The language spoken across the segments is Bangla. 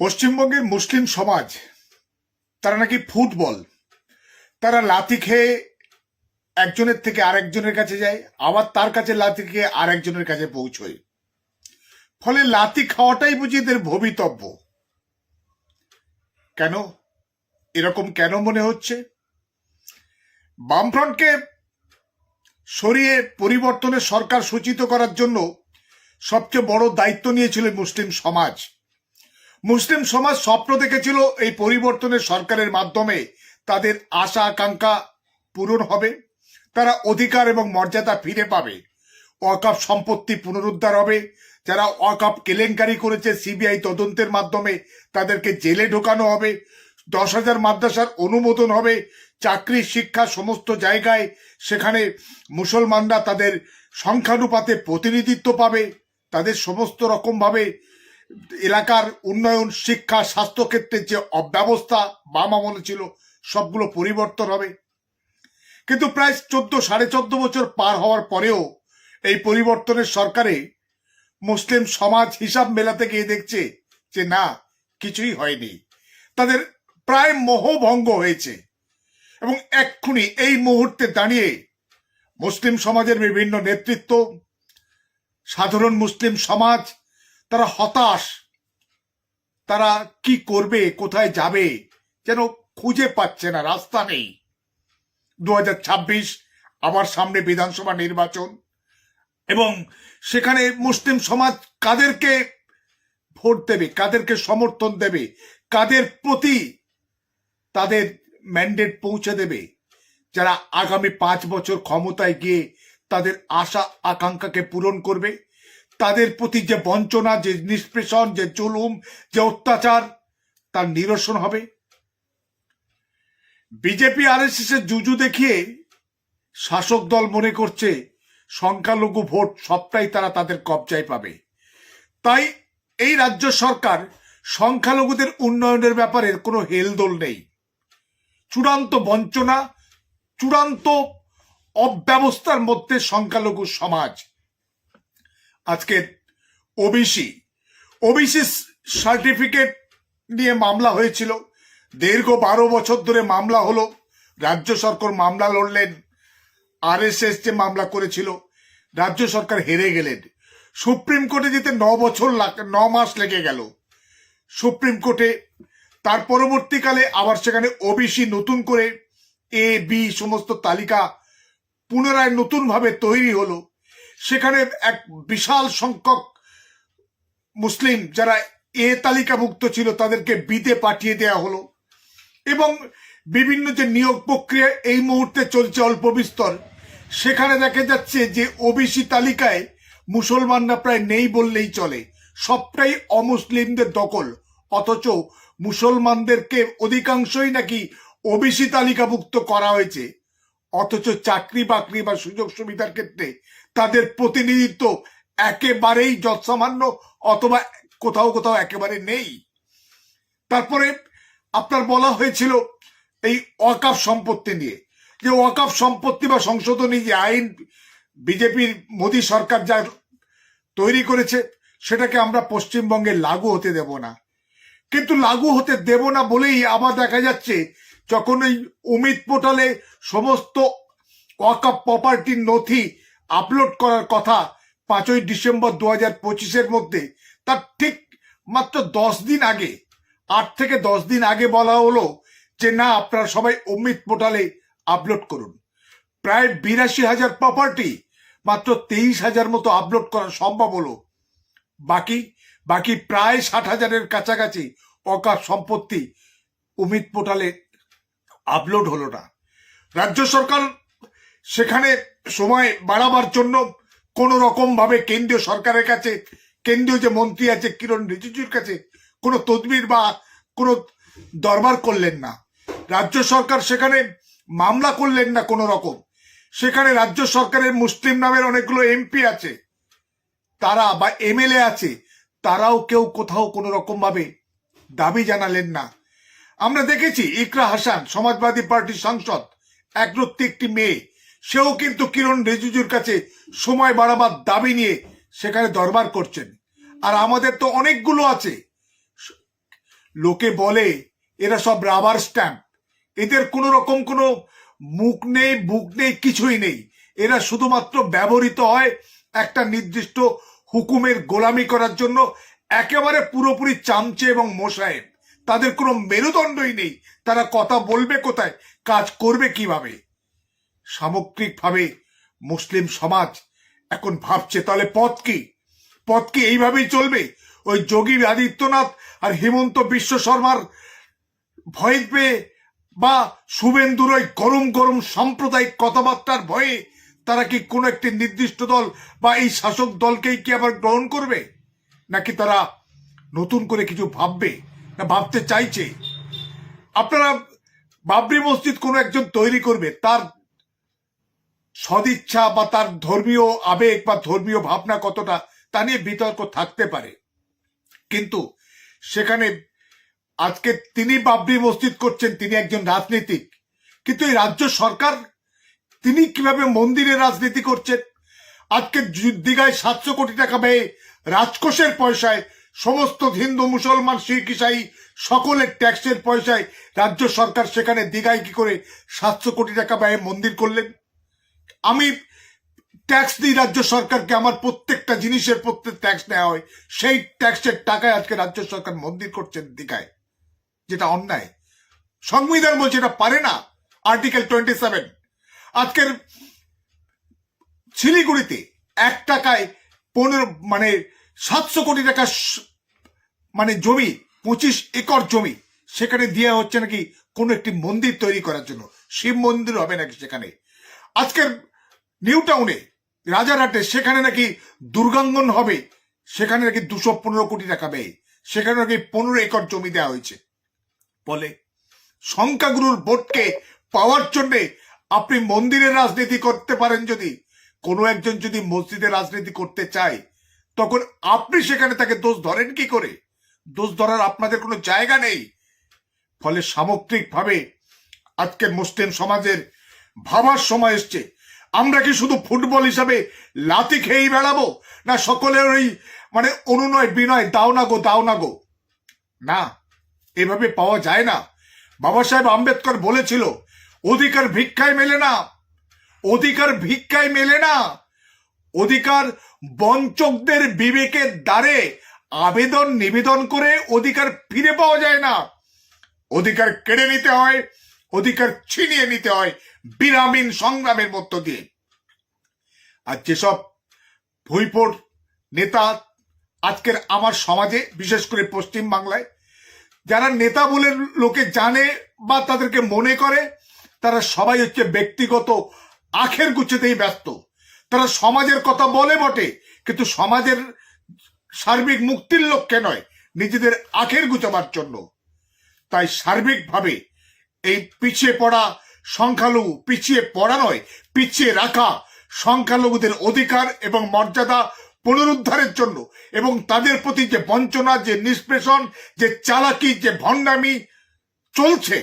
পশ্চিমবঙ্গের মুসলিম সমাজ, তারা নাকি ফুটবল। তারা লাথি খেয়ে একজনের থেকে আরেকজনের কাছে যায়, আবার তার কাছে লাথি খেয়ে আরেকজনের কাছে পৌঁছয়। ফলে লাথি খাওয়াটাই বুঝি এদের ভবিতব্য। কেন? এরকম কেন মনে হচ্ছে? বামফ্রন্টকে সরিয়ে পরিবর্তনের সরকার সূচিত করার জন্য সবচেয়ে বড় দায়িত্ব নিয়েছিল মুসলিম সমাজ। মুসলিম সমাজ স্বপ্ন দেখেছিল এই পরিবর্তনের সরকারের মাধ্যমে তাদের আশা আকাঙ্ক্ষা পূরণ হবে। তারা অধিকার এবং মর্যাদা ফিরে পাবে। ওয়াকাপ সম্পত্তি পুনরুদ্ধার হবে। যারা ওয়াকাপ কেলেঙ্কারি করেছে, সিবিআই তদন্তের মাধ্যমে তাদেরকে জেলে ঢোকানো হবে। দশ হাজার মাদ্রাসার অনুমোদন হবে। চাকরি, শিক্ষা সমস্ত জায়গায় সেখানে মুসলমানরা তাদের সংখ্যানুপাতে প্রতিনিধিত্ব পাবে। তাদের সমস্ত রকমভাবে এলাকার উন্নয়ন, শিক্ষা স্বাস্থ্যক্ষেত্রের যে অব্যবস্থা বাম আমলে ছিল সবগুলো পরিবর্তন হবে। কিন্তু প্রায় চোদ্দ, সাড়ে চোদ্দ বছর পার হওয়ার পরেও এই পরিবর্তনের সরকারে মুসলিম সমাজ হিসাব মেলাতে গিয়ে দেখছে যে না, কিছুই হয়নি। তাদের প্রায় মোহভঙ্গ হয়েছে। এবং এক্ষুনি এই মুহূর্তে দাঁড়িয়ে মুসলিম সমাজের বিভিন্ন নেতৃত্ব, সাধারণ মুসলিম সমাজ তারা হতাশ। তারা কি করবে, কোথায় যাবে, যেন খুঁজে পাচ্ছে না, রাস্তা নেই। দু আবার সামনে বিধানসভা নির্বাচন এবং সেখানে মুসলিম সমাজ কাদেরকে ভোট দেবে, কাদেরকে সমর্থন দেবে, কাদের প্রতি তাদের ম্যান্ডেট পৌঁছে দেবে, যারা আগামী পাঁচ বছর ক্ষমতায় গিয়ে তাদের আশা, আকাঙ্ক্ষাকে পূরণ করবে তাদের প্রতি যে বঞ্চনা, যে নিষ্পেষণ, যে জুলুম, যে অত্যাচার, তার নিরসন হবে। বিজেপি আর এস জুজু দেখিয়ে শাসক দল মনে করছে সংখ্যালঘু ভোট সবটাই তারা তাদের কবজায় পাবে। তাই এই রাজ্য সরকার সংখ্যালঘুদের উন্নয়নের ব্যাপারে কোনো হেলদোল নেই। চূড়ান্ত বঞ্চনা, চূড়ান্ত অব্যবস্থার মধ্যে সংখ্যালঘু সমাজ আজকে ওবিসি ওবিসি সার্টিফিকেট নিয়ে মামলা হয়েছিল। দীর্ঘ বারো বছর ধরে মামলা হলো। রাজ্য সরকার মামলা লড়লেন। আরএসএস যে মামলা করেছিল, রাজ্য সরকার হেরে গেলেন। সুপ্রিম কোর্টে যেতে ন বছর ন মাস লেগে গেল। সুপ্রিম কোর্টে তার পরবর্তীকালে আবার সেখানে ওবিসি নতুন করে এ, বি সমস্ত তালিকা পুনরায় নতুনভাবে তৈরি হলো। সেখানে এক বিশাল সংখ্যক মুসলিম যারা এ তালিকাভুক্ত ছিল তাদেরকে বিতে পাঠিয়ে দেওয়া হলো। এবং বিভিন্ন যে নিয়োগ প্রক্রিয়া এই মুহূর্তে চলছে অল্প বিস্তর, সেখানে দেখা যাচ্ছে যে ওবিসি তালিকায় মুসলমানরা প্রায় নেই বললেই চলে। সবটাই অমুসলিমদের দখল, অথচ মুসলমানদেরকে অধিকাংশই নাকি ওবিসি তালিকাভুক্ত করা হয়েছে। অথচ চাকরি বাকরি বা সুযোগ সুবিধার ক্ষেত্রে তাদের প্রতিনিধিত্ব একেবারেই যৎসামান্য অথবা কোথাও কোথাও একেবারে নেই। তারপরে আপনার বলা হয়েছিল এই ওয়াকাফ সম্পত্তি নিয়ে। যে ওয়াকাফ সম্পত্তি বা সংশোধনী যে আইন বিজেপির মোদী সরকার যা তৈরি করেছে, সেটাকে আমরা পশ্চিমবঙ্গে লাগু হতে দেব না। কিন্তু লাগু হতে দেব না বলেই আবার দেখা যাচ্ছে, যখন এই অমিত পোর্টালে সমস্ত ওয়াকাপ প্রপার্টির নথি আপলোড করার কথা পাঁচই ডিসেম্বর দু হাজার পঁচিশের মধ্যে, তার ঠিক মাত্র দশ দিন আগে, আট থেকে দশ দিন আগে বলা হলো যে না, আপনারা সবাই অমিত পোর্টালে আপলোড করুন। প্রায় বিরাশি হাজার প্রপার্টি মাত্র তেইশ হাজার মতো আপলোড করা সম্ভব হলো। বাকি বাকি প্রায় ষাট হাজারের কাছাকাছি অকাপ সম্পত্তি অমিত পোর্টালে আপলোড হলো না। রাজ্য সরকার সেখানে সময় বাড়াবার জন্য কোন রকম ভাবে কেন্দ্রীয় সরকারের কাছে, কেন্দ্রীয় যে মন্ত্রী আছে কিরণ রিজিজুর কাছে কোনো তদবির বা কোনো দরবার করলেন না। রাজ্য সরকার সেখানে মামলা করলেন না কোনো রকম সেখানে রাজ্য সরকারের মুসলিম নামের অনেকগুলো এমপি আছে। তারা বা এমএলএ আছে, তারাও কেউ কোথাও কোনো রকম ভাবে দাবি জানালেন না। আমরা দেখেছি ইকরা হাসান, সমাজবাদী পার্টির সাংসদ একরত্তি একটি মেয়ে। সেও কিন্তু কিরণ রিজিজুর কাছে সময় বাড়াবার দাবি নিয়ে সেখানে দরবার করছেন। আর আমাদের তো অনেকগুলো আছে। লোকে বলে এরা সব রাবার স্ট্যাম্প। এদের কোনো রকম কোনো মুখ নেই, বুক নেই, কিছুই নেই। এরা শুধুমাত্র ব্যবহৃত হয় একটা নির্দিষ্ট হুকুমের গোলামি করার জন্য, একেবারে পুরোপুরি চামচে এবং মোসায়েব তাদের কোনো মেরুদণ্ডই নেই। তারা কথা বলবে কোথায়, কাজ করবে কীভাবে? সামগ্রিকভাবে মুসলিম সমাজ এখন ভাবছে, তাহলে পথ কি? পথ কি এইভাবেই চলবে? ওই যোগী আদিত্যনাথ আর হিমন্ত বিশ্ব শর্মার ভয় পেয়ে বা শুভেন্দুর ওই গরম গরম সাম্প্রদায়িক কথাবার্তার ভয়ে তারা কি কোনো একটি নির্দিষ্ট দল বা এই শাসক দলকেই কি আবার গ্রহণ করবে? নাকি তারা নতুন করে কিছু ভাববে না ভাবতে চাইছে? আপনারা বাবরি মসজিদ কোনো একজন তৈরি করবে, তার সদিচ্ছা বা তার ধর্মীয় আবেগ বা ধর্মীয় ভাবনা কতটা, তা নিয়ে বিতর্ক থাকতে পারে। কিন্তু সেখানে আজকে তিনি বাবরি মসজিদ করছেন, তিনি একজন রাজনীতিক। কিন্তু এই রাজ্য সরকার, তিনি কীভাবে মন্দিরে রাজনীতি করছেন? আজকে দীঘায় সাতশো কোটি টাকা ব্যয়ে রাজকোষের পয়সায় সমস্ত হিন্দু, মুসলমান, শিখ, ইসাই সকলের ট্যাক্সের পয়সায় রাজ্য সরকার সেখানে দীঘায় কি করে সাতশো কোটি টাকা ব্যয়ে মন্দির করলেন? আমি ট্যাক্স দিই রাজ্য সরকারকে আমার প্রত্যেকটা জিনিসের প্রত্যেক ট্যাক্স নেওয়া হয়। সেই ট্যাক্সের টাকায় আজকে রাজ্য সরকার মন্দির করছেন দীঘায়, যেটা অন্যায়। সংবিধান বলছে এটা পারে না আর্টিকেল টোয়েন্টি সেভেন আজকের শিলিগুড়িতে এক টাকায় পনেরো মানে সাতশো কোটি টাকা মানে জমি, পঁচিশ একর জমি, সেখানে দেওয়া হচ্ছে নাকি কোনো একটি মন্দির তৈরি করার জন্য। শিব মন্দির হবে নাকি সেখানে? আজকের নিউ টাউনে, রাজারহাটে, সেখানে নাকি দুর্গাঙ্গন হবে। সেখানে নাকি দুশো পনেরো কোটি টাকা ব্যয়। সেখানে নাকি পনেরো একর জমি দেওয়া হয়েছে। বলে সংখ্যাগুরুর ভোটকে পাওয়ার জন্যে আপনি মন্দিরের রাজনীতি করতে পারেন যদি, কোনো একজন যদি মসজিদের রাজনীতি করতে চায়, তখন আপনি সেখানে তাকে দোষ ধরেন কি করে? দোষ ধরার আপনাদের কোনো জায়গা নেই। ফলে সামগ্রিকভাবে আজকের মুসলিম সমাজের ভাবার সময় এসছে। আমরা কি শুধু ফুটবল হিসাবে লাতি খেয়েই বেড়াবো? না সকলের ওই মানে অনুনয়, বিনয়, দাও না গো, দাও না গো। না, এভাবে পাওয়া যায় না। বাবা সাহেব আম্বেদকর বলেছিল, অধিকার ভিক্ষায় মেলে না। অধিকার ভিক্ষায় মেলে না। অধিকার বঞ্চকদের বিবেকের দ্বারে আবেদন নিবেদন করে অধিকার ফিরে পাওয়া যায় না। অধিকার কেড়ে নিতে হয় অধিকার ছিনিয়ে নিতে হয় বিরামীন সংগ্রামের মধ্য দিয়ে। আর যেসব ভুইপোর নেতা আজকের আমার সমাজে, বিশেষ করে পশ্চিম বাংলায়, যারা নেতা বলে লোকে জানে বা তাদেরকে মনে করে, তারা সবাই হচ্ছে ব্যক্তিগত আখের গুছেতেই ব্যস্ত। তারা সমাজের কথা বলে বটে, কিন্তু সমাজের সার্বিক মুক্তির লক্ষ্যে নয়, নিজেদের আখের গুছাবার জন্য। তাই সার্বিকভাবে এই পিছিয়ে পড়া সংখ্যালঘু, পিছিয়ে পড়া নয়, পিছিয়ে রাখা সংখ্যালঘুদের অধিকার এবং মর্যাদা পুনরুদ্ধারের জন্য এবং তাদের প্রতি যে বঞ্চনা, যে নিষ্পেষণ, যে চালাকি, যে ভণ্ডামি চলছে,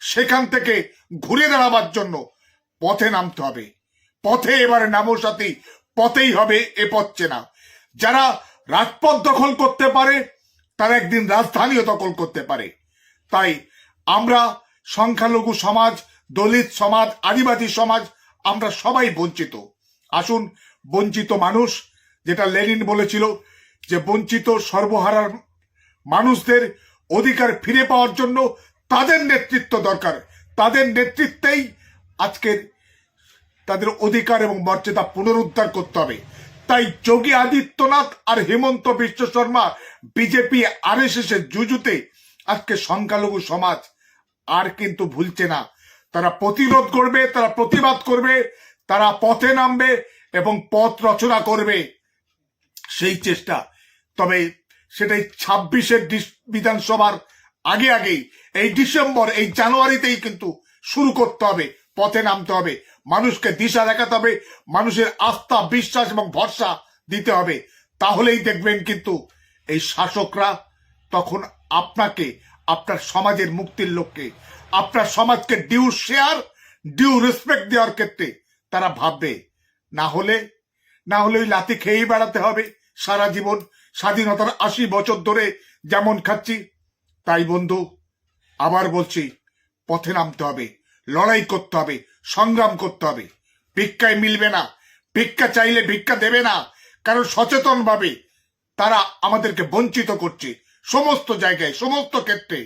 সেখান থেকে ঘুরে দাঁড়াবার জন্য পথে নামতে হবে। পথে এবারে নামো সাথী, পথেই হবে এ পথ চেনা। যারা রাজপথ দখল করতে পারে, তারা একদিন রাজধানীও দখল করতে পারে। তাই আমরা সংখ্যালঘু সমাজ, দলিত সমাজ, আদিবাসী সমাজ, আমরা সবাই বঞ্চিত। আসুন, বঞ্চিত মানুষ, যেটা লেনিন বলেছিল যে বঞ্চিত সর্বহারার মানুষদের অধিকার ফিরে পাওয়ার জন্য তাদের নেতৃত্ব দরকার। তাদের নেতৃত্বেই আজকের তাদের অধিকার এবং মর্যাদা পুনরুদ্ধার করতে হবে। তাই যোগী আদিত্যনাথ আর হেমন্ত বিশ্ব শর্মা, বিজেপি, আর এস এর জুজুতে আজকে সংখ্যালঘু সমাজ আর কিন্তু ভুলছে না। তারা প্রতিরোধ করবে, তারা প্রতিবাদ করবে, তারা পথে নামবে এবং পথ রচনা করবে। সেই চেষ্টা। তবে সেটাই ছাব্বিশের বিধানসভার আগে আগেই, এই ডিসেম্বর, এই জানুয়ারিতেই কিন্তু শুরু করতে হবে, পথে নামতে হবে। মানুষকে দিশা দেখাতে হবে, মানুষের আস্থা, বিশ্বাস এবং ভরসা দিতে হবে। তাহলেই দেখবেন কিন্তু এই শাসকরা তখন আপনাকে আপনার সমাজের মুক্তির লক্ষ্যে, আপনার সমাজকে ডিউ শেয়ার ডিউ রেসপেক্ট দেওয়ার ক্ষেত্রে তারা ভাববে, না হলে না হলে ওই লাতি খেয়েই বেড়াতে হবে সারা জীবন, স্বাধীনতার আশি বছর ধরে যেমন খাচ্ছি, তাই বন্ধু, আবার বলছি, পথে নামতে হবে, লড়াই করতে হবে, সংগ্রাম করতে হবে, ভিক্ষায় মিলবে না, ভিক্ষা চাইলে ভিক্ষা দেবে না, কারণ সচেতনভাবে তারা আমাদেরকে বঞ্চিত করছে সমস্ত জায়গায় সমস্ত ক্ষেত্রে